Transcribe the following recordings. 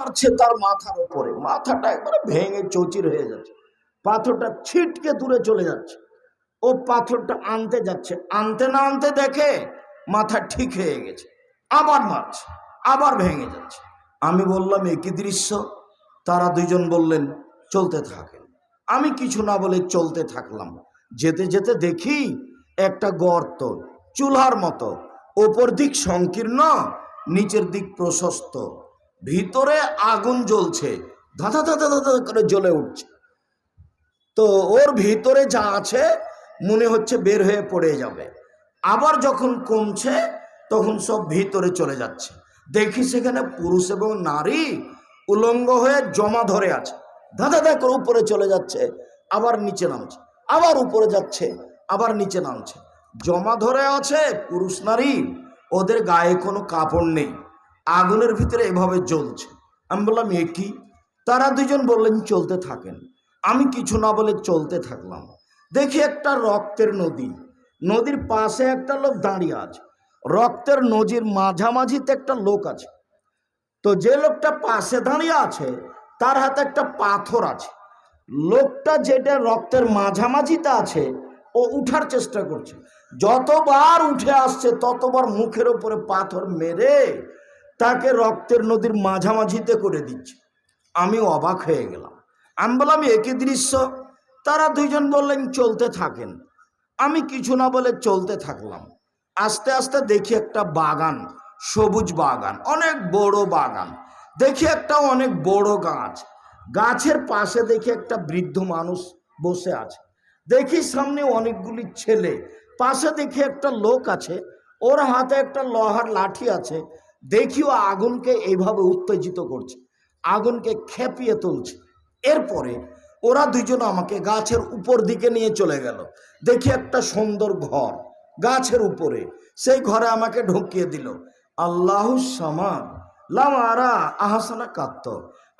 মারছে তার মাথার উপরে। মাথাটা একবারে ভেঙে চচির হয়ে যাচ্ছে। পাথরটা ছিটকে দূরে চলে যাচ্ছে। ও পাথরটা আনতে যাচ্ছে। আনতে না আনতে দেখে মাথা ঠিক হয়ে গেছে। আবার মারছে, আবার ভেঙে যাচ্ছে। আমি বললাম একই দৃশ্য? তারা দুইজন বললেন, চলতে থাকেন। আমি কিছু না বলে চলতে থাকলাম। যেতে যেতে দেখি একটা গর্ত, চুলার মতো, ওপর দিক সংকীর্ণ, নিচের দিক প্রশস্ত। ভিতরে আগুন জ্বলছে। ধাঁধা ধাঁধা ধাঁধা করে জ্বলে উঠছে। তো ওর ভিতরে যা আছে মনে হচ্ছে বের হয়ে পড়ে যাবে। আবার যখন কমছে, তখন সব ভিতরে চলে যাচ্ছে। দেখি সেখানে পুরুষ এবং নারী উলঙ্গ হয়ে জমা ধরে আছে। ধাঁধা ধা করে উপরে চলে যাচ্ছে, আবার নিচে নামছে, আবার উপরে যাচ্ছে, আবার নিচে নামছে। জমা ধরে আছে পুরুষ নারী, ওদের গায়ে কোনো কাপড় নেই। আগুনের ভিতরে এভাবে জ্বলছে। আমি বললাম, এ কি? তারা দুজন বললেন, চলতে থাকেন। আমি কিছু না বলে চলতে থাকলাম। দেখি একটা রক্তের নদী। নদীর পাশে একটা লোক দাঁড়িয়ে আছে। রক্তের নদীর মাঝামাঝিতে একটা লোক আছে। তো যে লোকটা পাশে দাঁড়িয়ে আছে, তার হাতে একটা পাথর আছে। লোকটা যেটা রক্তের মাঝামাঝিতে আছে, ও উঠার চেষ্টা করছে। যতবার উঠে আসছে, ততবার মুখের উপরে পাথর মেরে তাকে রক্তের নদীর মাঝামাঝিতে করে দিচ্ছে। আমি অবাক হয়ে গেলাম। আমি বললাম একই দৃশ্য? তারা দুইজন বললেন, চলতে থাকেন। আমি কিছু না বলে চলতে থাকলাম। আস্তে আস্তে দেখি একটা বাগান, সবুজ বাগান, অনেক বড় বাগান। দেখি একটা অনেক বড় গাছ। গাছের পাশে দেখি একটা বৃদ্ধ মানুষ বসে আছে। দেখি সামনে অনেকগুলি ছেলে। পাশে দেখি একটা লোক আছে। ওর হাতে একটা লোহার লাঠি আছে। দেখি ও আগুনকে এইভাবে উত্তেজিত করছে, আগুনকে খেপিয়ে তুলছে। এরপরে ওরা দুজন আমাকে গাছের উপর দিকে নিয়ে চলে গেল। দেখি একটা সুন্দর ঘর, গাছের উপরে। সেই ঘরে আমাকে ঢুকিয়ে দিল। আল্লাহ লামারা আহাসানা কাত্ত।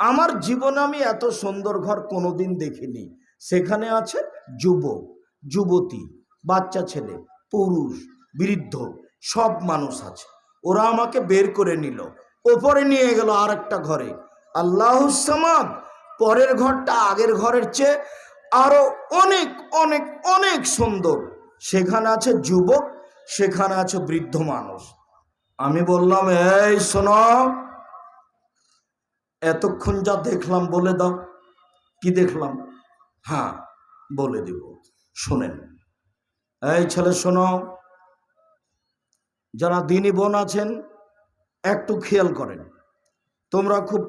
আমার জীবনে আমি এত সুন্দর ঘর কোনোদিন দেখিনি। সেখানে আছে যুবক, যুবতী, বাচ্চা ছেলে, পুরুষ, বৃদ্ধ, সব মানুষ আছে। ওরা আমাকে বের করে নিল। ওপরে নিয়ে গেল আর একটা ঘরে। আল্লাহ সামাদ, পরের ঘরটা আগের ঘরের চেয়ে আরও অনেক অনেক অনেক সুন্দর। সেখানে আছে যুবক, সেখানে আছে বৃদ্ধ মানুষ। আমি বললাম, এই শোনো, এতক্ষণ যা দেখলাম বলে দাও। কি দেখলাম? হ্যাঁ বলে দিব। শোনেন। এই ছেলে শোনো যারা দিনী বোন আছেন একটু খেয়াল করেন। তোমরা খুব